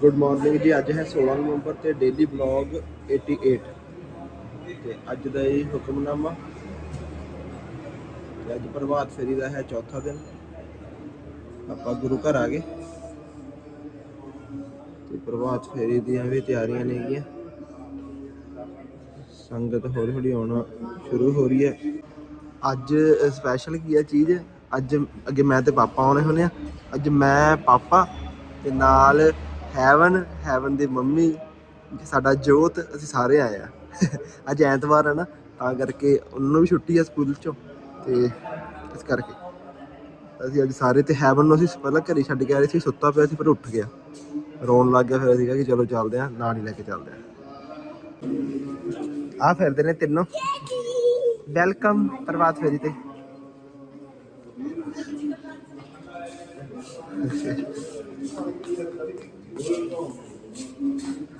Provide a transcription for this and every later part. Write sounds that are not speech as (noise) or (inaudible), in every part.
Good morning ਜੀ, ਅੱਜ ਹੈ 16 ਨਵੰਬਰ ਤੇ ਡੇਲੀ ਬਲੌਗ 88 ਤੇ ਅੱਜ ਦਾ ਇਹ ਹੁਕਮਨਾਮਾ। ਤੇ ਅੱਜ ਪ੍ਰਭਾਤ ਫੇਰੀ ਦਾ ਹੈ ਚੌਥਾ ਦਿਨ। ਆਪਾਂ ਗੁਰੂ ਘਰ ਆ ਗਏ। ਤੇ ਪ੍ਰਭਾਤ ਫੇਰੀ ਦੀਆਂ ਵੀ ਤਿਆਰੀਆਂ ਨੇਗੀਆਂ ਸੰਗਤ ਹੌਲੀ ਹੌਲੀ ਆਉਣਾ ਸ਼ੁਰੂ ਹੋ ਰਹੀ ਹੈ। ਅੱਜ ਸਪੈਸ਼ਲ ਕੀ ਹੈ ਚੀਜ਼? ਅੱਜ ਅੱਗੇ ਮੈਂ ਤੇ ਪਾਪਾ ਆਉਣੇ ਹੋਣੇ ਆ ਅੱਜ ਮੈਂ, ਪਾਪਾ ਤੇ ਨਾਲ ਹੈਵਨ ਹੈਵਨ ਦੀ ਮੰਮੀ, ਸਾਡਾ ਜੋਤ, ਅਸੀਂ ਸਾਰੇ ਆਏ ਆ। ਅੱਜ ਐਤਵਾਰ ਹੈ ਨਾ, ਤਾਂ ਕਰਕੇ ਉਹਨਾਂ ਨੂੰ ਵੀ ਛੁੱਟੀ ਆ ਸਕੂਲ ਚੋਂ, ਤੇ ਇਸ ਕਰਕੇ। ਅਸੀਂ ਅੱਜ ਸਾਰੇ ਤੇ ਹੈਵਨ ਨੂੰ ਅਸੀਂ ਪਹਿਲਾਂ ਘਰੇ ਛੱਡ ਕੇ ਆਏ ਸੀ, ਸੁੱਤਾ ਪਿਆ ਸੀ ਪਰ ਉੱਠ ਗਿਆ। ਰੋਣ ਲੱਗ ਗਿਆ, ਫਿਰ ਅਸੀਂ ਕਿਹਾ ਕਿ ਚਲੋ ਚੱਲਦੇ ਆ ਨਾਲ ਹੀ ਲੈ ਕੇ ਚੱਲਦੇ ਆ। ਆ ਫਿਰਦੇ ਨੇ ਤਿੰਨੋਂ। ਵੈਲਕਮ ਪ੍ਰਭਾਤ ਫੇਰੀ ਤੇ ਗੁਰ ਤੇਗ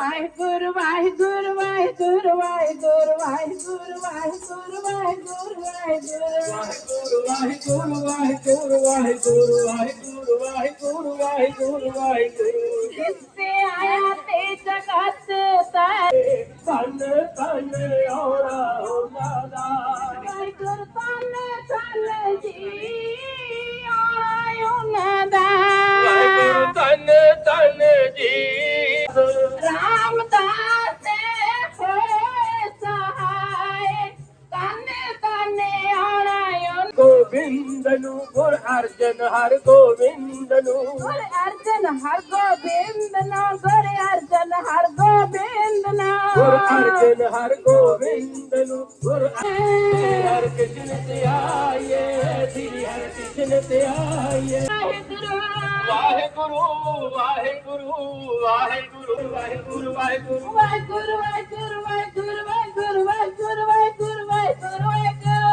ਵਾਹਿਗੁਰੂ ਵਾਹਿਗੁਰੂ ਵਾਹਿਗੁਰੂ ਵਾਹਿਗੁਰੂ ਵਾਹਿਗੁਰੂ ਵਾਹਿਗੁਰੂ ਵਾਹਿਗੁਰੂ ਵਾਹਿਗੁਰੂ ਵਾਹਿਗੁਰੂ ਵਾਹਿਗੁਰੂ ਵਾਹਿਗੁਰੂ ਵਾਹਿਗੁਰੂ ਵਾਹਿਗੁਰੂ ਵਾਹਿਗੁਰੂ ਜਿਸੇ ਆਇਆ ਤੇ ਜਗਤ ਤਾਰੇ ਧੰਨ ਧੰਨ ਔਰਾ ਅਰਜਨ ਹਰ ਗੋਬਿੰਦ ਨੂੰ ਗੁਰ ਅਰਜਨ ਹਰ ਗੋਬਿੰਦ ਨਾ ਗੁਰ ਅਰਜਨ ਹਰ ਗੋਬਿੰਦ ਨਾ ਗੁਰ ਅਰਜਨ ਹਰ ਗੋਬਿੰਦ ਨੂੰ ਗੁਰ ਹਰ ਕ੍ਰਿਸ਼ਨ ਤੇ ਆਈਏ ਸ੍ਰੀ ਹਰਿ ਕ੍ਰਿਸ਼ਨ ਤੇ ਆਈਏ ਵਾਹਿਗੁਰੂ ਵਾਹਿਗੁਰੂ ਵਾਹਿਗੁਰੂ ਵਾਹਿਗੁਰੂ ਵਾਹਿਗੁਰੂ ਵਾਹਿਗੁਰੂ ਵਾਹਿਗੁਰੂ ਵਾਹਿਗੁਰੂ ਵਾਹਿਗੁਰੂ ਵਾਹਿਗੁਰੂ ਵਾਹਿਗੁਰੂ ਵਾਹਿਗੁਰੂ ਵਾਹਿਗੁਰੂ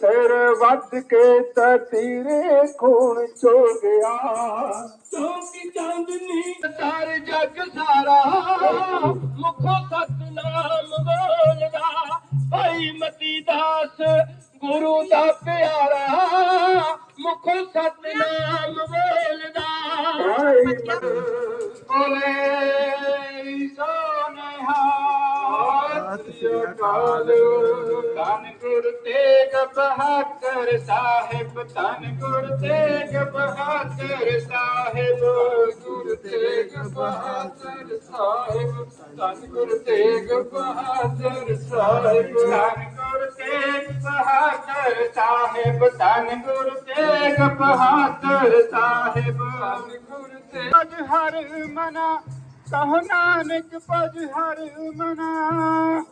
ਸਿਰ ਵੱਢ ਕੇ ਧਰਤੀ ਖੂਨ ਚੋ ਗਿਆ ਚੌਕੀ ਚਾਂਦਨੀ ਸਾਰ ਜਗ ਸਾਰਾ। ਮੁਖੋਂ ਸਤਨਾਮ ਬੋਲਦਾ ਭਾਈ ਮਤੀ ਦਾਸ ਗੁਰੂ ਦਾ ਪਿਆਰਾ। ਮੁਖ ਸਤਨਾਮ ਬੋਲਦਾ ਬੋਲੇ ਸੋਨੇਹਾ ਸਤਿ ਸ੍ਰੀ ਅਕਾਲ। ਧੰਨ ਗੁਰ ਤੇਗ ਬਹਾਦਰ ਸਾਹਿਬ ਧੰਨ ਗੁਰ ਤੇਗ ਬਹਾਦਰ ਸਾਹਿਬ ਗੁਰ ਤੇਗ ਬਹਾਦਰ ਸਾਹਿਬ ਧੰਨ ਗੁਰ ਤੇਗ ਬਹਾਦਰ ਸਾਹਿਬ ਧੰਨ ਗੁਰ ਤੇਗ ਬਹਾਦਰ ਸਾਹਿਬ ਧੰਨ ਗੁਰ ਤੇਗ ਬਹਾਦਰ ਸਾਹਿਬ ਧੰਨ ਗੁਰ ਤੇਗ ਹਰ ਮਨਾ ਕਹੋ ਨਾਨਕ ਭਜ ਹਰ ਮਨਾ।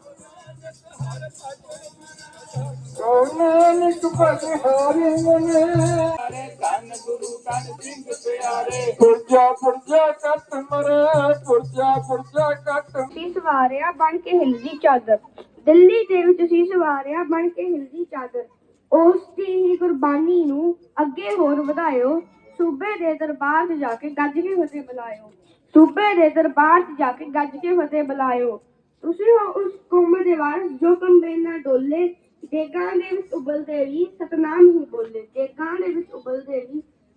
ਕਹੋ ਨਾਨਕ ਭਜ ਹਰ ਮਨਾ। ਧੰਨ ਗੁਰੂ ਧੰਨ ਸਿੰਘ ਪਿਆਰੇ। ਪੁਰਜਾ ਪੁਰਜਾ ਕੱਟ ਮਰੇ ਪੁਰਜਾ ਪੁਰਜਾ ਕੱਟ ਸੀ ਸਵਾਰਿਆ ਬਣ ਕੇ ਹਿਲਦੀ ਚਾਦਰ। ਦਿੱਲੀ ਦੇ ਵਿੱਚ ਸੀ ਸਵਾਰਿਆ ਬਣ ਕੇ ਹਿਲਦੀ ਚਾਦਰ। ਉਸ ਦੀ ਹੀ ਕੁਰਬਾਨੀ ਨੂੰ ਅੱਗੇ ਹੋਰ ਵਧਾਇਓ। ਸੂਬੇ ਦੇ ਦਰਬਾਰ 'ਚ ਜਾ ਕੇ ਗੱਜ ਕੇ ਫਤਿਹ ਬੁਲਾਇਓ। सूबे के दरबार जाके गज के फतेह बुलायो तुसी हो उस कुंभ दे वास जो कुंभे न डोले देगा दे विच उबल सतनाम ही बोले देगा दे विच उबल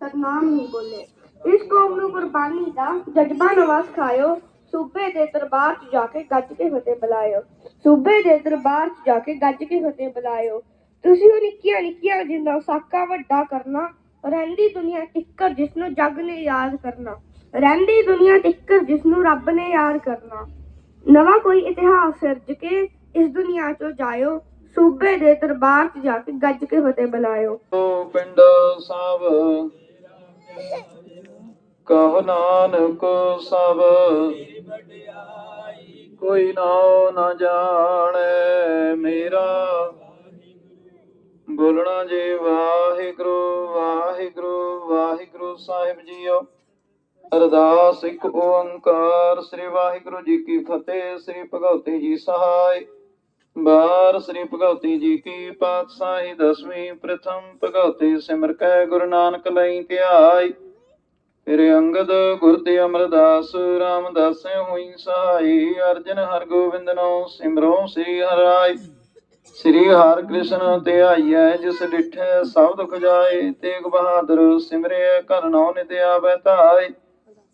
सतनाम ही बोले इस कौम नु कुर्बानी दा जज्बा नवास खायो सूबे के दरबार से जाके गज के फतेह बुलायो सूबे के दरबार च जाके गज के फतेह बुलायो तुसी हो निकिया निकिया ज़िंदा साका वा करना रहंदी दुनिया टिक्कर जिसनों जग ने याद करना ਰਹਿੰਦੀ ਦੁਨੀਆ ਟਿੱਕਰ ਜਿਸ ਨੂੰ ਰੱਬ ਨੇ ਯਾਰ ਕਰਨਾ। ਨਵਾਂ ਕੋਈ ਇਤਿਹਾਸ ਸਿਰਜ ਕੇ ਇਸ ਦੁਨੀਆ ਚੋਂ ਜਾਇਓ, ਸੂਬੇ ਦੇ ਦਰਬਾਰ 'ਚ ਜਾ ਕੇ ਗੱਜ ਕੇ ਫਤਿਹ ਬੁਲਾਇਓ। ਪਿੰਡ ਸਭ ਕਹ ਨਾਨਕ ਸਭ, ਕੋਈ ਨਾਉ ਨਾ ਜਾਣੈ ਮੇਰਾ। ਬੋਲਣਾ ਜੀ, ਵਾਹਿਗੁਰੂ ਵਾਹਿਗੁਰੂ ਵਾਹਿਗੁਰੂ ਸਾਹਿਬ ਜੀਓ। ਅਰਦਾਸ ਇੱਕ ਓੰਕਾਰ, ਸ੍ਰੀ ਵਾਹਿਗੁਰੂ ਜੀ ਕੀ ਫਤਿਹ, ਸ੍ਰੀ ਭਗਵਤੀ ਜੀ ਸਹਾਇ। ਬਾਰ ਸ੍ਰੀ ਭਗਵਤੀ ਜੀ ਕੀ ਪਾਤਸ਼ਾਹੀ, ਦਸਵੀਂ ਪ੍ਰਥਮ ਭਗਵਤੀ ਸਿਮਰ ਕੈ ਗੁਰੂ ਨਾਨਕ ਲਈ ਧਿਆਈ ਫਿਰ ਅੰਗਦ ਗੁਰ ਤੇ ਅਮਰਦਾਸ, ਰਾਮਦਾਸ ਹੋਈ ਸਹਾਈ ਅਰਜਨ ਹਰ ਗੋਬਿੰਦ ਨੋ, ਸਿਮਰੋ ਸ੍ਰੀ ਹਰਿ ਸ੍ਰੀ ਹਰਿ ਕ੍ਰਿਸ਼ਨ ਧਿਆਈਐ, ਜਿਸ ਡਿਠੈ ਸਭ ਦੁਖ ਜਾਏ। ਤੇਗ ਬਹਾਦਰ ਸਿਮਰਿਐ, ਘਰ ਨੌ ਨਿਤ ਆਵੈ ਧਾਈ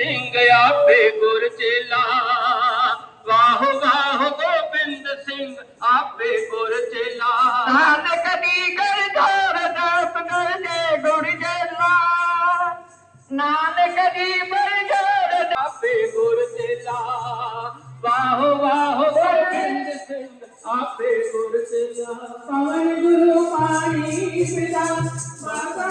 ਸਿੰਘ ਆਪੇ ਗੁਰ ਚੇਲਾ। ਵਾਹ ਵਾਹ ਗੋਬਿੰਦ ਸਿੰਘ ਆਪੇ ਗੁਰ ਚੇਲਾ। ਨਾਨਕ ਦੀ ਕਰ ਧਾਰ ਦਾਸ ਕਰ ਦੇ ਗੁਰ ਚੇਲਾ। ਨਾਨਕ ਦੀ ਬਰਜਰ ਆਪੇ ਗੁਰ ਚੇਲਾ। ਵਾਹ ਵਾਹ ਗੋਬਿੰਦ ਸਿੰਘ ਆਪੇ ਗੁਰ ਚੇਲਾ। ਪਵਨ ਗੁਰੂ ਪਾਣੀ ਪਿਤਾ ਮਾਤਾ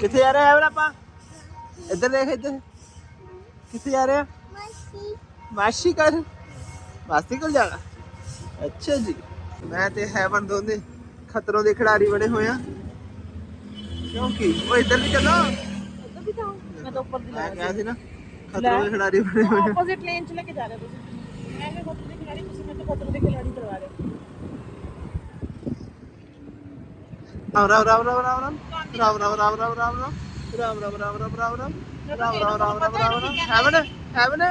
ਕਿੱਥੇ ਜਾ ਰਹੇ ਆ ਆਪਾਂ? ਇੱਧਰ ਦੇਖ ਇੱਧਰ। ਕਿੱਥੇ ਜਾ ਰਹੇ ਆ? ਮਾਸੀ। ਮਾਸੀ ਕਰ ਮਾਸੀ ਕੋਲ ਜਾਣਾ। ਅੱਛਾ ਜੀ। ਮੈਂ ਤੇ ਹੈਵਨ ਦੋਨੇ ਖਤਰੋਂ ਦੇ ਖਿਡਾਰੀ ਬਣੇ ਹੋਏ ਆ। ਕਿਉਂਕਿ ਉਹ ਇੱਧਰ ਨਹੀਂ ਚੱਲੋ। ਮੈਂ ਤਾਂ ਉੱਪਰ ਦੀ ਮੈਂ ਕਿਹਾ ਸੀ ਨਾ ਖਤਰੋਂ ਦੇ ਖਿਡਾਰੀ ਬਣੇ ਹੋਏ ਆ। ਆਪੋਜ਼ਿਟ ਲੇਨ ਚ ਲੈ ਕੇ ਜਾ ਰਹੇ ਤੁਸੀਂ। ਮੈਂ ਵੀ ਖਤਰੇ ਦੇ ਤੁਸੀਂ ਮੈਨੂੰ ਖਤਰੇ ਕਰਵਾ ਰਹੇ ਹੋ। ਰਾਮ ਰਾਮ ਰਾਮ ਰਾਮ ਰਾਮ ਰਾਮ ਰਾਮ ਰਾਮ ਰਾਮ ਰਾਮ ਰਾਮ ਰਾਮ ਰਾਮ ਰਾਮ ਰਾਮ ਰਾਮ ਰਾਮ ਰਾਮ ਹੈਵਨ ਹੈਵਨ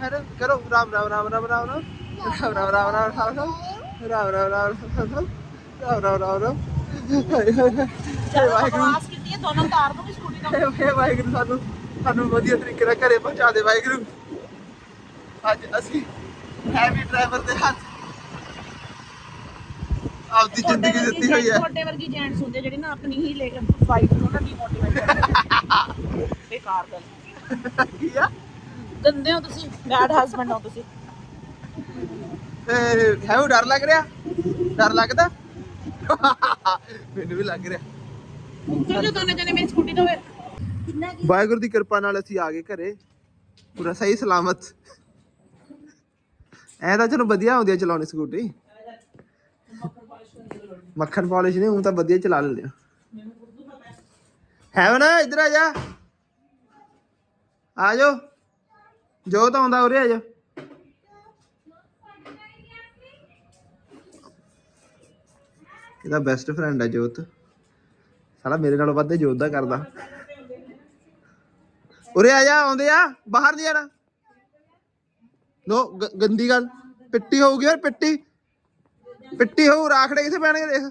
ਹੈਵਨ ਕਰੋ ਰਾਮ ਰਾਮ ਰਾਮ ਰਾਮ ਰਾਮ ਰਾਮ ਰਾਮ ਰਾਮ ਰਾਮ ਰਾਮ ਰਾਮ ਰਾਮ ਰਾਮ ਰਾਮ ਰਾਮ ਰਾਮ ਰਾਮ ਰਾਮ ਰਾਮ ਜਦੋਂ ਬਕਵਾਸ ਕੀਤੀ ਹੈ ਦੋਨੋਂ ਤਾਰ ਦੋ ਸਕੂਟੀ ਤੋਂ ਹੇ ਵਾਹਿਗੁਰੂ ਸਾਨੂੰ ਸਾਨੂੰ ਵਧੀਆ ਤਰੀਕੇ ਨਾਲ ਘਰੇ ਪਹੁੰਚਾ ਦੇ ਵਾਹਿਗੁਰੂ ਅੱਜ ਅਸੀਂ ਹੈਵੀ ਡਰਾਈਵਰ ਦੇ ਹੱਥ ਆਪਦੀ ਜ਼ਿੰਦਗੀ ਦਿੱਤੀ ਹੋਈ ਹੈ। ਤੁਹਾਡੇ ਵਰਗੀ ਜੈਂਟਸ ਹੁੰਦੇ ਜਿਹੜੇ ਨਾ ਆਪਣੀ ਹੀ ਲੈ ਕੇ ਫਾਈਟ ਨੂੰ ਨਾ ਡੀਮੋਟੀਵੇਟ ਕਰਦੇ (laughs) ਬੇਕਾਰ ਗੱਲ ਕੀ ਆ? ਗੰਦੇ ਹੋ ਤੁਸੀਂ ਬੈਡ ਹਸਬੰਡ ਹੋ ਤੁਸੀਂ। ਹੈ ਉਹ ਡਰ ਲੱਗ ਰਿਹਾ? ਡਰ ਲੱਗਦਾ? ਮੈਨੂੰ ਵੀ ਲੱਗ ਰਿਹਾ। ਚਲ ਦੋਨੇ ਜਣੇ ਮੇਰੀ ਸਕੂਟੀ ਤੋਂ ਫਿਰ ਵਾਹਿਗੁਰੂ ਦੀ ਕਿਰਪਾ ਨਾਲ ਅਸੀਂ ਆ ਗਏ ਘਰੇ। ਪੂਰਾ ਸਹੀ ਸਲਾਮਤ। ਐ ਤਾਂ ਚਲੋ ਵਧੀਆ ਹੁੰਦੀ ਆ ਚਲਾਉਣੀ ਸਕੂਟੀ ਮੱਖਣ ਪਾਲਿਸ਼ ਨਹੀਂ, ਉਹ ਤਾਂ ਵਧੀਆ ਚਲਾ ਲੈਂਦੇ ਆ। ਹੈ ਨਾ, ਇੱਧਰ ਆ ਜਾ। ਆ ਜਾਓ। ਜੋ ਤਾਂ ਆਉਂਦਾ ਉਰੇ, ਆ ਜਾ। ਇਹਦਾ ਬੈਸਟ ਫਰੈਂਡ ਹੈ ਜੋਤ। ਸਾਲਾ ਮੇਰੇ ਨਾਲੋਂ ਵੱਧ ਜੋਤ ਦਾ ਕਰਦਾ। ਉਰੇ ਆ ਜਾ, ਆਉਂਦੇ ਆ। ਬਾਹਰ ਨਹੀਂ ਜਾਣਾ। ਨੋ ਗੰਦੀ ਗੱਲ। ਪਿੱਟੀ ਹੋਊਗੀ ਯਾਰ ਪਿੱਟੀ। ਪਿੱਟੀ ਹੋਊ, ਰਾਖੜੇ ਕਿੱਥੇ ਪੈਣਗੇ ਦੇਖ।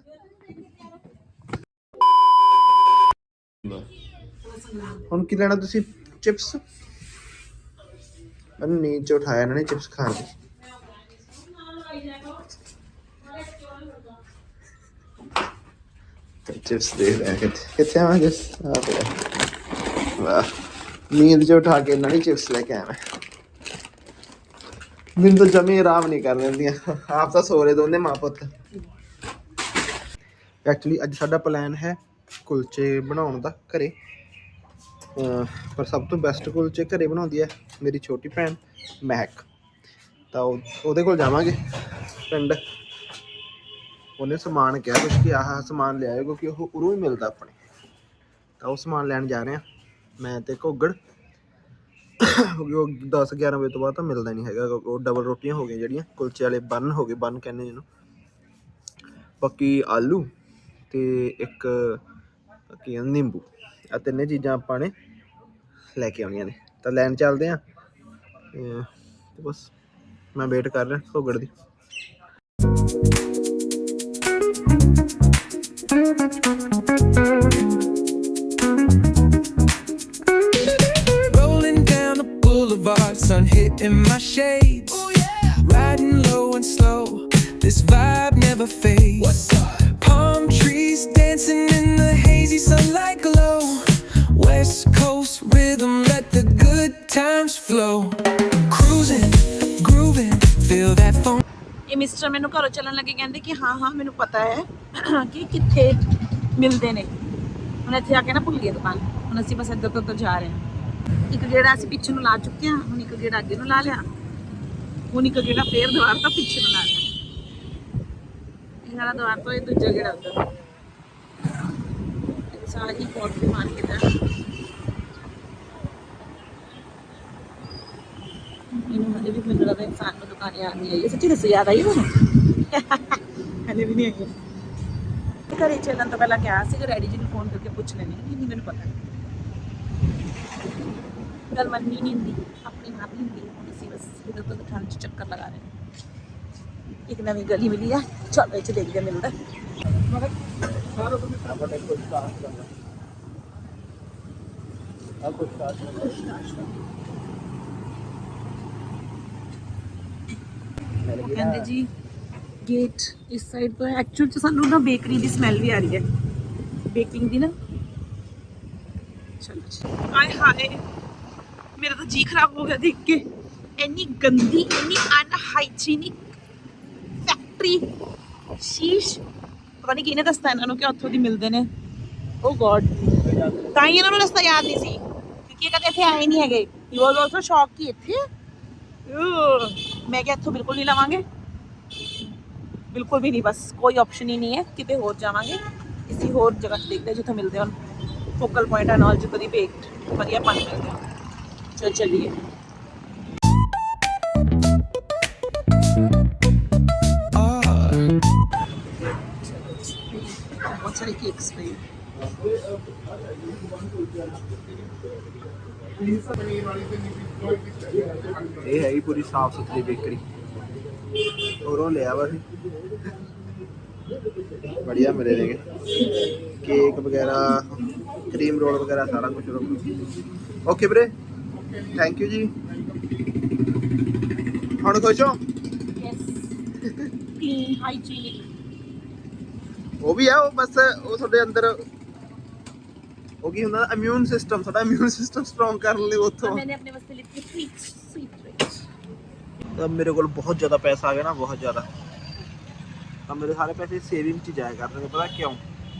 ਹੁਣ ਕੀ ਲੈਣਾ ਤੁਸੀਂ? ਚਿਪਸ? ਮੈਨੂੰ ਨੀਂਦ ਚ ਉਠਾਇਆ, ਇਹਨਾਂ ਨੇ ਚਿਪਸ ਖਾਣ ਦੀ। ਚਿਪਸ ਦੇਖ ਰਿਹਾ ਕਿੱਥੇ ਕਿੱਥੇ ਆਵਾਂ ਜਿਸ ਆ ਪਿਆ ਵਾਹ। ਨੀਂਦ ਜੋ ਉਠਾ ਕੇ ਇਹਨਾਂ ਨੇ ਚਿਪਸ ਲੈ ਕੇ ਆਇਆ ਮੈਂ ਮੈਨੂੰ ਤਾਂ ਜਮੀ ਆਰਾਮ ਨਹੀਂ ਕਰ ਦਿੰਦੀਆਂ। ਆਪ ਤਾਂ ਸੋ ਰਹੇ ਦੋਨੇ ਮਾਂ ਪੁੱਤ। ਐਕਚੁਅਲੀ ਅੱਜ ਸਾਡਾ ਪਲਾਨ ਹੈ ਕੁਲਚੇ ਬਣਾਉਣ ਦਾ ਘਰੇ। ਪਰ ਸਭ ਤੋਂ ਬੈਸਟ ਕੁਲਚੇ ਘਰੇ ਬਣਾਉਂਦੀ ਹੈ ਮੇਰੀ ਛੋਟੀ ਭੈਣ ਮਹਿਕ। ਤਾਂ ਉਹ- ਉਹਦੇ ਕੋਲ ਜਾਵਾਂਗੇ ਪਿੰਡ। ਉਹਨੇ ਸਮਾਨ ਕਿਹਾ ਕੁਛ ਕਿ ਆਹ ਸਮਾਨ ਲਿਆਇਓ ਕਿਉਂਕਿ ਉਹ ਉਰੋਂ ਹੀ ਮਿਲਦਾ ਆਪਣੇ। ਤਾਂ ਉਹ ਸਮਾਨ ਲੈਣ ਜਾ ਰਹੇ ਆ ਮੈਂ ਤੇ ਘੋਗੜ (coughs) ਉਹ 10 11 ਵਜੇ ਤੋਂ ਬਾਅਦ ਤਾਂ ਮਿਲਦਾ ਨਹੀਂ ਹੈਗਾ, ਉਹ ਡਬਲ ਰੋਟੀਆਂ ਹੋ ਗਈਆਂ ਜਿਹੜੀਆਂ, ਕੁਲਚੇ ਵਾਲੇ ਬੰਨ ਹੋ ਗਏ, ਬੰਨ ਕਹਿੰਦੇ ਜਿਹਨੂੰ। ਪੱਕੀ ਆਲੂ ਤੇ ਇੱਕ ਕੀ ਨਿੰਬੂ ਆ ਤਿੰਨੇ ਚੀਜ਼ਾਂ ਆਪਾਂ ਨੇ ਲੈ ਕੇ ਆਉਣੀਆਂ ਨੇ। ਤਾਂ ਲੈਣ ਚੱਲਦੇ ਆ ਤੇ ਬਸ, ਮੈਂ ਵੇਟ ਕਰ ਰਿਹਾ ਘੋਗੜ ਦੀ। Rolling boulevard, sun hitting my shades. Oh yeah. Riding low and slow, this vibe never fades. What's up? Palm trees dancing in the hazy sunlight glow. West Coast rhythm, let the good times flow. Cruising, grooving, feel that phone. ਇਹ mister ਮੈਨੂੰ ਘਰੋਂ ਚੱਲਣ ਲੱਗੇ ਕਹਿੰਦੇ ਕਿ ਹਾਂ ਹਾਂ ਮੈਨੂੰ ਪਤਾ ਹੈ ਕਿ ਕਿੱਥੇ ਮਿਲਦੇ ਨੇ ਹੁਣ ਇੱਥੇ ਆ ਕੇ ਨਾ ਭੁੱਲ ਗਏ ਦੁਕਾਨ ਹੁਣ ਅਸੀਂ ਬਸ ਇੱਧਰ ਤੋਂ ਉੱਧਰ ਜਾ ਰਹੇ ਹਾਂ ਇੱਕ ਗੇੜਾ ਅਸੀਂ ਪਿੱਛੇ ਨੂੰ ਲਾ ਚੁੱਕੇ ਹਾਂ, ਹੁਣ ਇੱਕ ਗੇੜਾ ਅੱਗੇ ਨੂੰ ਲਾ ਲਿਆ। ਹੁਣ ਇੱਕ ਗੇੜਾ ਫੇਰ ਦੁਬਾਰਾ ਤੋਂ ਪਿੱਛੇ ਨੂੰ ਲਾ ਲਿਆ। ਇਹ ਸਾਰਾ ਦੁਬਾਰਾ ਤੋਂ ਇਹ ਦੂਜਾ ਗੇੜਾ ਉੱਧਰ। ਇਹ ਸਾਰਾ ਹੀ ਮਾਰਕੀਟ ਹੈ ਇਹਨੂੰ ਹਲੇ ਵੀ ਮੈਨੂੰ ਲੱਗਦਾ ਇਨਸਾਨ ਨੂੰ ਦੁਕਾਨ ਯਾਦ ਨਹੀਂ ਆਈ ਸੱਚੀ ਦੱਸੋ, ਯਾਦ ਆਈ ਉਹਨੂੰ ਹਲੇ ਵੀ ਨਹੀਂ ਆਈ ਘਰੇ ਚੱਲਣ ਤੋਂ ਪਹਿਲਾਂ ਕਿਹਾ ਸੀ ਕਿ ਡੈਡੀ ਜੀ ਨੂੰ ਫੋਨ ਕਰਕੇ ਪੁੱਛ ਲੈਣੀ ਨਹੀਂ ਨਹੀਂ ਮੈਨੂੰ ਪਤਾ ਗੱਲ ਮੰਨੀ ਨਹੀਂ ਹੁੰਦੀ, ਆਪਣੀ ਮਾਂ ਹੁੰਦੀ ਹੁਣ ਅਸੀਂ ਬਸ ਇਧਰ ਤੋਂ ਠੰਡ ਚ ਚੱਕਰ ਲਗਾ ਰਹੇ ਹਾਂ। ਇੱਕ ਨਵੀਂ ਗਲੀ ਮਿਲੀ ਆ, ਚਲੋ ਇੱਥੇ ਦੇਖਦੇ ਮਿਲਦਾ। ਕਹਿੰਦੇ ਜੀ ਗੇਟ ਇਸ ਸਾਈਡ ਤੋਂ ਐਕਚੁਅਲ ਚ ਸਾਨੂੰ ਨਾ ਬੇਕਰੀ ਦੀ ਸਮੈਲ ਵੀ ਆ ਰਹੀ ਹੈ। ਬੇਕਿੰਗ ਦੀ ਨਾ। ਚਲੋ ਆਏ ਹਾਏ। ਮੇਰਾ ਤਾਂ ਜੀ ਖਰਾਬ ਹੋ ਗਿਆ ਦੇਖ ਕੇ। ਇੰਨੀ ਗੰਦੀ, ਇੰਨੀ ਅਨਹਾਈਜੀਨਿਕ ਫੈਕਟਰੀ ਸ਼ੀਸ਼। ਪਤਾ ਨਹੀਂ ਕਿਹਨੇ ਦੱਸਤਾ ਇਹਨਾਂ ਨੂੰ ਕਿ ਉੱਥੋਂ ਦੀ ਮਿਲਦੇ ਨੇ। oh ਓ ਗੋਡ ਤਾਂ ਹੀ ਇਹਨਾਂ ਨੂੰ ਰਸਤਾ ਯਾਦ ਨਹੀਂ ਸੀ। ਕਿਉਂਕਿ ਇਹ ਕਦੇ ਇੱਥੇ ਆਏ ਨਹੀਂ ਹੈਗੇ। ਹੀ ਵਾਸ ਆਲਸੋ ਸ਼ੌਕ ਕਿ ਇੱਥੇ ਮੈਂ ਕਿਹਾ ਇੱਥੋਂ ਬਿਲਕੁਲ ਨਹੀਂ ਲਵਾਂਗੇ। ਬਿਲਕੁਲ ਵੀ ਨਹੀਂ, ਬਸ ਕੋਈ ਆਪਸ਼ਨ ਹੀ ਨਹੀਂ ਹੈ। ਕਿਤੇ ਹੋਰ ਜਾਵਾਂਗੇ। ਕਿਸੇ ਹੋਰ ਜਗ੍ਹਾ ਤੇ ਦੇਖਦੇ ਹਾਂ ਮਿਲਦੇ ਹਨ ਫੋਕਲ ਪੁਆਇੰਟ ਆ ਨਾਲ ਜਿੱਥੇ ਦੀ ਬੇਕਡ ਵਧੀਆ ਪਾਣੀ ਮਿਲਦੇ। ਹਨ ਚਲ ਚੱਲੀਏ Ah. ਬਹੁਤ ਸਾਰੇ ਕੇਕਸ ਪਏ ਇਹ ਹੈਗੀ ਪੂਰੀ ਸਾਫ਼ ਸੁਥਰੀ ਬੇਕਰੀ ਔਰੋਂ ਲਿਆ ਵਾ ਸੀ ਬੜੀਆ ਮਿਲੇ ਨੇਗੇ ਕੇਕ ਵਗੈਰਾ ਕਰੀਮ ਰੋਲ ਵਗੈਰਾ ਸਾਰਾ ਕੁਝ ਓਕੇ ਵੀਰੇ ਥੈਂਕ ਯੂ ਜੀ। ਹੁਣ ਖੁਸ਼ ਹੋ? ਉਹ ਵੀ ਆ ਉਹ ਬਸ ਉਹ ਤੁਹਾਡੇ ਅੰਦਰ ਉਹ ਕੀ ਹੁੰਦਾ ਇਮਿਊਨ ਸਿਸਟਮ ਤੁਹਾਡਾ ਇਮਿਊਨ ਸਿਸਟਮ ਸਟਰੋਂਗ ਕਰਨ ਲਈ ਉੱਥੋਂ। ਤਾਂ ਮੇਰੇ ਕੋਲ ਬਹੁਤ ਜ਼ਿਆਦਾ ਪੈਸਾ ਆ ਗਿਆ ਨਾ ਬਹੁਤ ਜ਼ਿਆਦਾ। ਤਾਂ ਮੇਰੇ ਸਾਰੇ ਪੈਸੇ ਸੇਵਿੰਗ 'ਚ ਜਾਇਆ ਕਰਦੇ ਪਤਾ ਕਿਉਂ?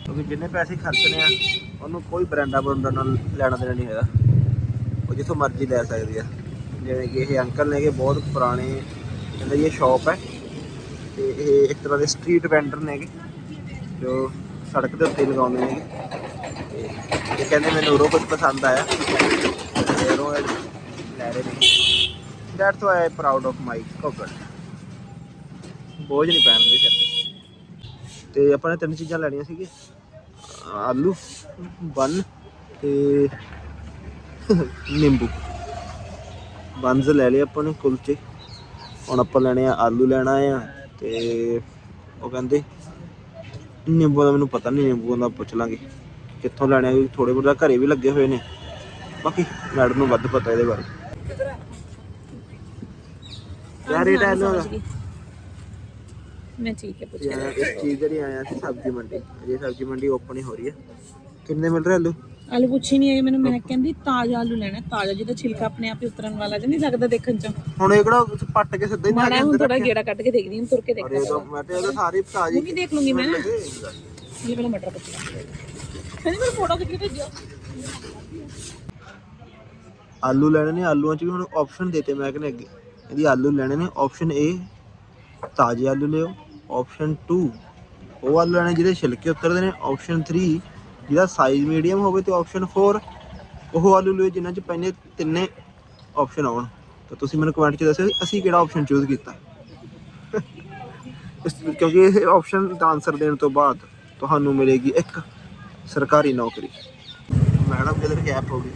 ਕਿਉਂਕਿ ਜਿੰਨੇ ਪੈਸੇ ਖਰਚਨੇ ਆ ਉਹਨੂੰ ਕੋਈ ਬ੍ਰਾਂਡਾ ਬਰੁੰਡਾ ਨਾਲ ਲੈਣਾ ਦੇਣਾ ਨਹੀਂ ਹੈਗਾ। ਉਹ ਜਿੱਥੋਂ ਮਰਜ਼ੀ ਲੈ ਸਕਦੇ ਆ। ਜਿਵੇਂ ਕਿ ਇਹ ਅੰਕਲ ਨੇਗੇ ਬਹੁਤ ਪੁਰਾਣੇ ਕਹਿੰਦੇ ਜੀ ਇਹ ਸ਼ਾਪ ਹੈ। ਤੇ ਇਹ ਇੱਕ ਤਰ੍ਹਾਂ ਦੇ ਸਟਰੀਟ ਵੈਂਡਰ ਨੇਗੇ ਜੋ ਸੜਕ ਦੇ ਉੱਤੇ ਲਗਾਉਂਦੇ ਨੇਗੇ ਤੇ ਇਹ ਕਹਿੰਦੇ ਮੈਨੂੰ ਉਰੋਂ ਕੁਝ ਪਸੰਦ ਆਇਆ। ਤੇ ਉਰੋਂ ਲੈ ਰਹੇ ਨੇ। That's why I proud of my Coker ਬੋਝ ਨਹੀਂ ਪੈਣ ਦੇ ਸਿਰ ਤੇ ਤੇ ਆਪਾਂ ਨੇ ਤਿੰਨ ਚੀਜ਼ਾਂ ਲੈਣੀਆਂ ਸੀਗੇ ਆਲੂ, ਬਨ ਤੇ ਨਿੰਬੂ। ਬੰਜ਼ ਲੈ ਲਏ ਆਪਾਂ ਨੇ ਕੁਲਚੇ। ਹੁਣ ਆਪਾਂ ਲੈਣੇ ਆ ਆਲੂ ਲੈਣਾ ਆ ਤੇ ਉਹ ਕਹਿੰਦੇ ਨਿੰਬੂ ਦਾ ਮੈਨੂੰ ਪਤਾ ਨਹੀਂ ਨਿੰਬੂ ਦਾ ਪੁੱਛ ਲਾਂਗੇ। ਕਿੱਥੋਂ ਲੈਣੇ ਆ? ਥੋੜੇ ਬਹੁਤ ਘਰੇ ਵੀ ਲੱਗੇ ਹੋਏ ਨੇ। ਬਾਕੀ ਮੈਡਮ ਨੂੰ ਵੱਧ ਪਤਾ ਇਹਦੇ ਬਾਰੇ। ਦਾ ਮੈਂ ਠੀਕ ਹੈ ਪੁੱਛ ਯਾਰ ਇਸ ਚੀਜ਼ ਜਿਹੜੀ ਆਇਆ ਸੀ ਸਬਜ਼ੀ ਮੰਡੀ। ਇਹ ਸਬਜ਼ੀ ਮੰਡੀ ਓਪਨ ਹੀ ਹੋ ਰਹੀ ਹੈ ਕਿੰਨੇ ਮਿਲ ਰਹੇ ਆਲੂ? ਆਲੂ ਪੁੱਛੀ ਨਹੀਂ ਆਈ ਮੈਨੂੰ ਮੈਂ ਕਹਿੰਦੀ ਤਾਜ਼ਾ ਆਲੂ ਲੈਣਾ ਤਾਜ਼ਾ ਜਿਹਦਾ ਛਿਲਕਾ ਆਪਣੇ ਆਪ ਹੀ ਉਤਰਨ ਵਾਲਾ ਜਿਹਾ ਨਹੀਂ ਲੱਗਦਾ ਦੇਖਣ ਚ। ਹੁਣ ਇਹ ਕਿਹੜਾ ਪੱਟ ਕੇ ਸਿੱਧਾ ਹੀ ਮਾੜਾ ਹੁਣ ਥੋੜਾ ਗੇੜਾ ਕੱਢ ਕੇ ਦੇਖਦੀ ਹਾਂ ਤੁਰ ਕੇ ਦੇਖਦਾ ਮੈਂ ਤੇ ਉਹਦੇ ਸਾਰੇ ਤਾਜ਼ੇ ਉਹ ਵੀ ਦੇਖ ਲੂੰਗੀ ਮੈਂ ਨਾ। ਇਹ ਵਾਲਾ ਮਟਰ ਪੁੱਛ ਕਹਿੰਦੀ ਮੈਨੂੰ ਫੋਟੋ ਖਿੱਚ ਕੇ ਭੇਜੋ ਆਲੂ ਲੈਣੇ ਨੇ ਆਲੂਆਂ 'ਚ ਵੀ ਹੁਣ ਆਪਸ਼ਨ ਦਿੱਤੇ ਮੈਂ ਕਹਿੰਦਾ ਅੱਗੇ। ਇਹਦੀ ਆਲੂ ਲੈਣੇ ਨੇ ਆਪਸ਼ਨ A ਤਾਜ਼ੇ ਆਲੂ ਲਿਓ। ਆਪਸ਼ਨ 2 ਉਹ ਆਲੂ ਲੈਣੇ ਜਿਹਦੇ ਛਿਲਕੇ ਉਤਰਦੇ ਨੇ। ਆਪਸ਼ਨ 3 ਜਿਹਦਾ ਸਾਈਜ਼ ਮੀਡੀਅਮ ਹੋਵੇ ਤੇ ਆਪਸ਼ਨ 4 ਉਹ ਆਲੂ ਲਿਓ ਜਿਨ੍ਹਾਂ 'ਚ ਪਹਿਲੇ ਤਿੰਨੇ ਆਪਸ਼ਨ ਆਉਣ। ਤਾਂ ਤੁਸੀਂ ਮੈਨੂੰ ਕਮੈਂਟ 'ਚ ਦੱਸਿਓ ਅਸੀਂ ਕਿਹੜਾ ਆਪਸ਼ਨ ਚੂਜ਼ ਕੀਤਾ। ਕਿਉਂਕਿ ਇਹ ਆਪਸ਼ਨ ਦਾ ਆਨਸਰ ਦੇਣ ਤੋਂ ਬਾਅਦ ਤੁਹਾਨੂੰ ਮਿਲੇਗੀ ਇੱਕ ਸਰਕਾਰੀ ਨੌਕਰੀ। ਮੈਡਮ ਕਿਧਰ ਗੈਪ ਹੋ ਗਈ?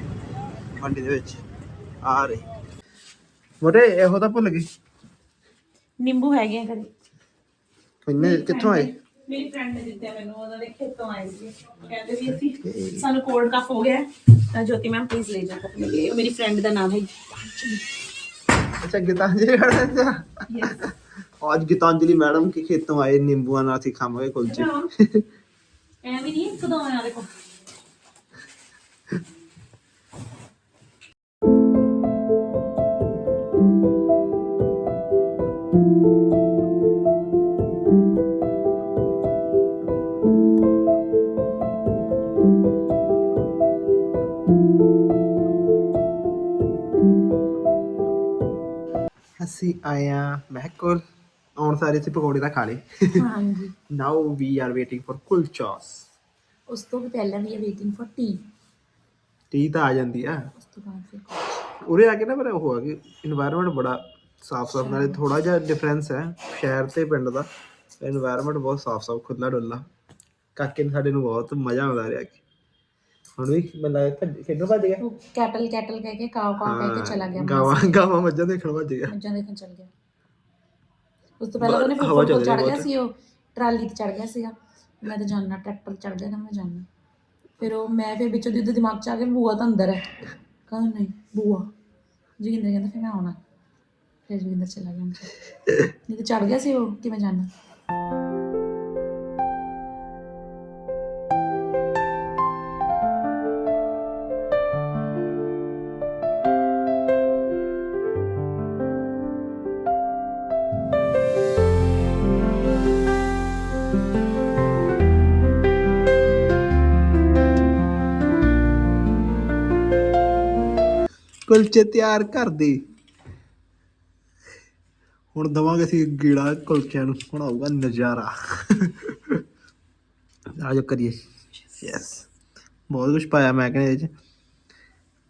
ਮੰਡੀ ਦੇ ਵਿੱਚ। ਆ ਰਹੀ। ਮੋਟੇ ਇਹੋ ਤਾਂ ਭੁੱਲ ਗਈ ਨਿੰਬੂ ਹੈਗੇ ਆ ਘਰੇ। ਕਿੰਨੇ ਕਿੱਥੋਂ ਆਏ? ਮੇਰੀ ਫਰੈਂਡ ਨੇ ਦਿੱਤੇ ਮੈਨੂੰ ਉਹਨਾਂ ਦੇ ਖੇਤੋਂ ਆਏ ਸੀ ਕਹਿੰਦੇ ਵੀ ਅਸੀਂ ਸਾਨੂੰ ਕੋਲਡ ਕੱਪ ਹੋ ਗਿਆ ਤਾਂ ਜੋਤੀ ਮੈਮ ਪਲੀਜ਼ ਲੈ ਜਾਓ ਕੱਪ ਮੇਰੇ ਮੇਰੀ ਫਰੈਂਡ ਦਾ ਨਾਮ ਹੈ ਅੱਛਾ ਗੀਤਾਂਜਲੀ ਮੈਡਮ ਦਾ आज गीतांजलि मैडम के खेतों आए नींबू अनासी खावे कुलचे ਐਵੇਂ ਨਹੀਂ ਇੱਕ ਦੋ ਆ ਦੇਖੋ ਅਸੀਂ ਆਏ ਆ ਮਹਿਕਲ ਸਾਰੇ ਅਸੀਂ ਪਕੌੜੇ ਤਾਂ ਖਾ ਲਏ। ਹਾਂਜੀ। Now we are waiting for kulchas ਉਸ ਤੋਂ ਵੀ ਪਹਿਲਾਂ ਵੀ ਵੇਟਿੰਗ ਫॉर ਟੀ ਟੀ ਤਾਂ ਆ ਜਾਂਦੀ ਆ। ਉਰੇ ਆ ਕੇ ਨਾ ਪਰ ਉਹ ਆ ਕਿ এনवायरमेंट ਬੜਾ ਸਾਫ਼ ਸਾਫ਼ ਨਾਲੇ ਥੋੜਾ ਜਿਹਾ ਡਿਫਰੈਂਸ ਹੈ ਸ਼ਹਿਰ ਤੇ ਪਿੰਡ ਦਾ। এনवायरमेंट ਬਹੁਤ ਸਾਫ਼ ਸਾਫ਼ ਖੁੱਲਾ ਡੁੱਲਾ ਕਾਕੇ ਨੇ ਸਾਡੇ ਨੂੰ ਬਹੁਤ ਮਜ਼ਾ ਆਉਂਦਾ ਰਿਹਾ ਕਿ ਹੁਣ ਵੀ ਬੰਦਾ ਭੱਜ ਖੇਡਣ ਭੱਜ ਗਿਆ। ਉਹ ਕੈਟਲ ਕੈਟਲ ਕਹਿ ਕੇ ਕਾਉ ਕਾਉ ਕਹਿ ਕੇ ਚਲਾ ਗਿਆ ਗਾਵਾਂ ਗਾਵਾਂ ਮੱਝਾਂ ਦੇਖਣ ਭੱਜ ਗਿਆ। ਮੱਝਾਂ ਦੇਖਣ ਚਲ ਗਿਆ। ਉਸ ਤੋਂ ਪਹਿਲਾਂ ਉਹਨੇ ਹਵਾ ਫੁੱਫੜ ਚੱਲ ਕੋਲ ਰਹੀ ਚੜ ਗਿਆ ਬਹੁਤ। ਸੀ ਉਹ ਟਰਾਲੀ ਤੇ ਚੜ ਗਿਆ ਸੀਗਾ। ਮੈਂ ਤਾਂ ਜਾਣਾ ਟਰੈਕਟਰ ਚੜ ਗਿਆ ਤਾਂ ਮੈਂ ਜਾਣਾ ਫਿਰ ਉਹ ਮੈਂ ਫਿਰ ਵਿੱਚੋਂ ਦੀ ਉਹਦੇ ਦਿਮਾਗ ਚ ਆ ਗਿਆ ਬੂਆ ਤਾਂ ਅੰਦਰ ਹੈ। ਕਹਿੰਦਾ ਨਹੀਂ ਬੂਆ ਜੋਗਿੰਦਰ ਕਹਿੰਦਾ ਫਿਰ ਮੈਂ ਆਉਣਾ। ਫਿਰ ਜੋਗਿੰਦਰ ਚਲਾ ਗਿਆ। ਅੰਦਰ ਨਹੀਂ ਤਾਂ ਚੜ ਗਿਆ ਸੀ ਉਹ ਕਿ ਮੈਂ ਕੁਲਚੇ ਤਿਆਰ ਕਰ ਦੇ। ਹੁਣ ਦਵਾਂਗੇ ਅਸੀਂ ਗੀੜਾ ਕੁਲਚਿਆਂ ਨੂੰ, ਹੁਣ ਆਊਗਾ ਨਜ਼ਾਰਾ। ਆ ਕਰੀਏ। ਯੈਸ ਬਹੁਤ ਕੁਝ ਪਾਇਆ ਮੈਂ ਕਹਿੰਦਾ ਇਹਦੇ ਚ।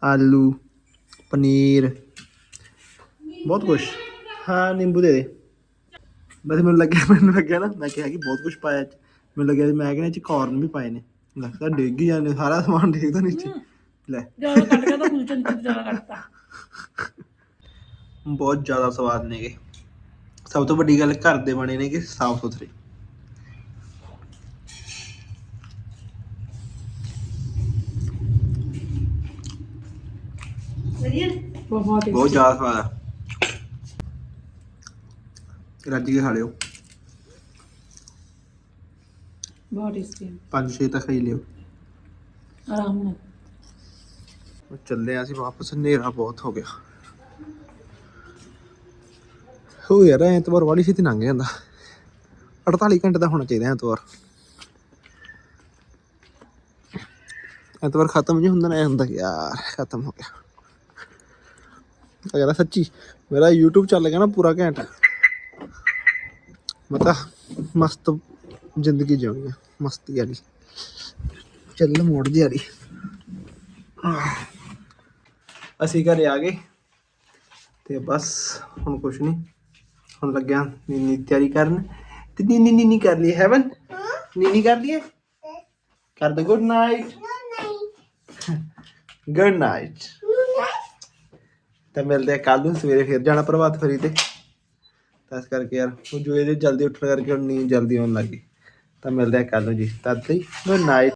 ਆਲੂ, ਪਨੀਰ। ਬਹੁਤ ਕੁਝ ਹਾਂ, ਨਿੰਬੂ ਦੇ ਦੇ। ਬਸ ਮੈਨੂੰ ਲੱਗਿਆ ਮੈਨੂੰ ਲੱਗਿਆ ਨਾ, ਮੈਂ ਕਿਹਾ ਕਿ ਬਹੁਤ ਕੁਝ ਪਾਇਆ ਮੈਨੂੰ ਲੱਗਿਆ ਵੀ ਮੈਂ ਕਹਿੰਦਾ ਇਹ ਚ ਕਾਰਨ ਵੀ ਪਾਏ ਨੇ। ਲੱਗਦਾ ਡਿੱਗ ਹੀ ਜਾਂਦੇ ਸਾਰਾ ਸਮਾਨ ਡਿੱਗਦਾ ਨੀਚੇ। ਲੈ। ਜ਼ਿਆਦਾ ਕੱਟ ਗਿਆ ਤਾਂ ਕੁਲਚਾ ਨਿਕਲ ਜ਼ਿਆਦਾ ਕੱਟਤਾ ਬਹੁਤ ਜ਼ਿਆਦਾ ਸਵਾਦ ਨੇਗੇ ਸਭ ਤੋਂ ਵੱਡੀ ਗੱਲ ਘਰ ਦੇ ਬਣੇ ਨੇ ਕਿ ਸਾਫ਼ ਸੁਥਰੇ। ਬਹੁਤ ਬਹੁਤ ਜ਼ਿਆਦਾ ਸਵਾਦ ਆ। ਰੱਜ ਕੇ ਖਾ ਲਿਓ। ਬਹੁਤ ਟੇਸਟੀ ਪੰਜ ਛੇ ਤਾਂ ਖਾਈ ਲਿਓ। ਆਰਾਮ ਨਾਲ। ਚੱਲੇ ਆ ਅਸੀਂ ਵਾਪਸ, ਹਨੇਰਾ ਬਹੁਤ ਹੋ ਗਿਆ। ਹੋ ਯਾਰ ਐਤਵਾਰ ਵਾਲੀ ਛੇਤੀ ਲੰਘ ਜਾਂਦਾ। 48 ਘੰਟੇ ਦਾ ਹੋਣਾ ਚਾਹੀਦਾ ਐਤਵਾਰ। ਐਤਵਾਰ ਖਤਮ ਨਹੀਂ ਹੁੰਦਾ ਨਾ ਹੁੰਦਾ ਯਾਰ ਖਤਮ ਹੋ ਗਿਆ। ਅਗਰ ਸੱਚੀ, ਮੇਰਾ YouTube ਚੱਲ ਗਿਆ ਨਾ ਪੂਰਾ ਘੰਟਾ। ਮਤਾ ਮਸਤ ਜ਼ਿੰਦਗੀ ਜਿਉਣੀ ਆ, ਮਸਤੀ ਵਾਲੀ। ਚੱਲ ਮੋੜ ਜੀ ਵਾਲੀ ਅਸੀਂ ਘਰੇ ਆ ਗਏ ਤੇ ਬਸ ਹੁਣ ਕੁਛ ਨਹੀਂ ਹੁਣ ਲੱਗਿਆ ਨੀਨੀ ਤਿਆਰੀ ਕਰਨ। ਤੇ ਨੀਨੀ ਨੀਨੀ ਕਰ ਲਈ ਹੈਵਨ ਨੀਨੀ ਕਰ ਲਈਏ ਕਰ ਦੇ ਗੁੱਡ ਨਾਈਟ ਗੁੱਡ ਨਾਈਟ ਤਾਂ ਮਿਲਦੇ ਆ ਕੱਲ ਨੂੰ ਸਵੇਰੇ ਫਿਰ ਜਾਣਾ ਪ੍ਰਭਾਤ ਫੇਰੀ ਤੇ। ਤਾਂ ਇਸ ਕਰਕੇ ਯਾਰ ਉਹ ਜੋ ਇਹਦੇ ਜਲਦੀ ਉੱਠਣ ਕਰਕੇ ਹੁਣ ਨੀਂਦ ਜਲਦੀ ਆਉਣ ਲੱਗੀ ਤਾਂ ਮਿਲਦੇ ਆ ਕੱਲ ਨੂੰ ਜੀ। ਤਦ ਲਈ ਗੁੱਡ ਨਾਈਟ